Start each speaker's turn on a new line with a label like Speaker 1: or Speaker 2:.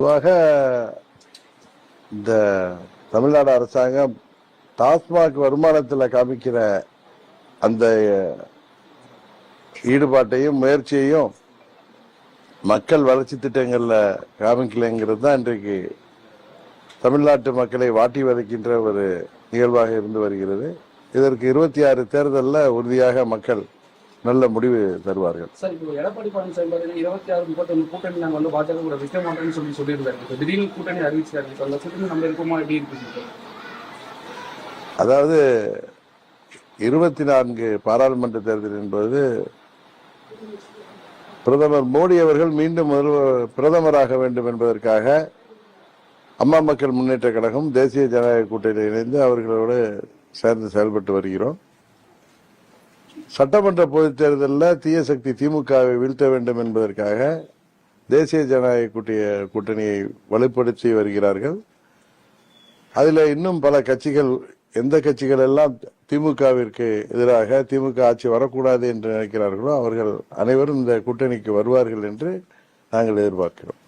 Speaker 1: பொதுவாக இந்த தமிழ்நாடு அரசாங்கம் டாஸ்மாக் வருமானத்தில் காமிக்கிற அந்த ஈடுபாட்டையும் முயற்சியையும் மக்கள் வளர்ச்சி திட்டங்களில் காமிக்கலைங்கிறது தான் இன்றைக்கு தமிழ்நாட்டு மக்களை வாட்டி வதைக்கின்ற ஒரு நிகழ்வாக இருந்து வருகிறது. இதற்கு இருபத்தி ஆறு தேர்தலில் உறுதியாக மக்கள் நல்ல முடிவு தருவார்கள்.
Speaker 2: சார் இப்போ எடப்பாடி பழனிசாமி பார்த்தீங்கன்னா இருபத்தி ஆறு முப்பத்தொன்று கூட்டணி நாங்கள் வந்து பாஜக கூட வைக்க மாட்டோம்னு சொல்லி சொல்லியிருந்தாரு. இப்போ திடீர்னு கூட்டணி அறிவிச்சாரு இப்போ அந்த கூட்டணி நம்ம இருக்குமா எப்படி இருக்கு
Speaker 1: அதாவது இருபத்தி நான்கு பாராளுமன்ற தேர்தல் என்பது பிரதமர் மோடி அவர்கள் மீண்டும் முதல்வர் பிரதமராக வேண்டும் என்பதற்காக அம்மா மக்கள் முன்னேற்ற கழகம் தேசிய ஜனநாயக கூட்டணியில் இணைந்து அவர்களோடு சேர்ந்து செயல்பட்டு வருகிறோம். சட்டமன்ற பொதுத் தேர்தலில் தீய சக்தி திமுகவை வீழ்த்த வேண்டும் என்பதற்காக தேசிய ஜனநாயக கூட்டிய கூட்டணியை வலுப்படுத்தி வருகிறார்கள். அதில் இன்னும் பல கட்சிகள் எந்த கட்சிகள் எல்லாம் திமுகவிற்கு எதிராக திமுக ஆட்சி வரக்கூடாது என்று நினைக்கிறார்களோ அவர்கள் அனைவரும் இந்த கூட்டணிக்கு வருவார்கள் என்று நாங்கள் எதிர்பார்க்கிறோம்.